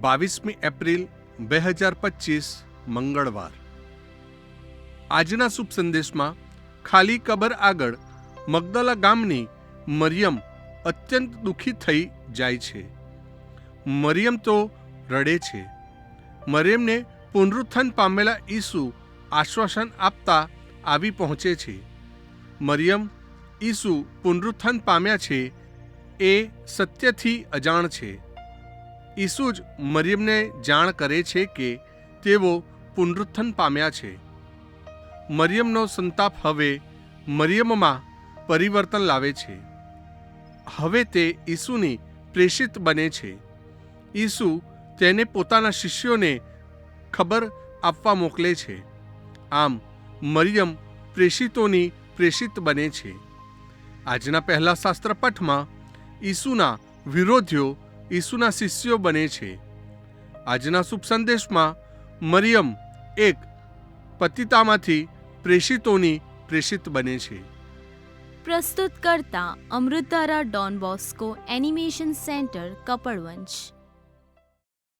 બાવીસમી એપ્રિલ બે હજાર પચીસ, મંગળવાર. આજના શુભ સંદેશમાં ખાલી કબર આગળ મગદલા ગામની મરિયમ અત્યંત દુઃખી થઈ જાય છે. મરિયમ તો રડે છે. મરિયમને પુનરુત્થાન પામેલા ઈસુ આશ્વાસન આપતા આવી પહોંચે છે. મરિયમ ઈસુ પુનરુત્થાન પામ્યા છે એ સત્યથી અજાણ છે. ઈસુ જ મરિયમને જાણ કરે છે કે તેઓ પુનરુત્થન પામ્યા છે. મરિયમનો સંતાપ હવે મરિયમમાં પરિવર્તન લાવે છે. હવે તે ઈસુની પ્રેષિત બને છે. ઈસુ તેને પોતાના શિષ્યોને ખબર આપવા મોકલે છે. આમ, મરિયમ પ્રેષિતોની પ્રેષિત બને છે. આજના પહેલા શાસ્ત્રપઠમાં ઈસુના વિરોધીઓ ઈસુના શિષ્યો બને છે. આજના શુભ સંદેશમાં મરિયમ એક પતિતામાંથી પ્રેષિતોની પ્રેષિત બને છે. પ્રસ્તુત કરતા Amritdhara Don Bosco animation centre Kapadvanj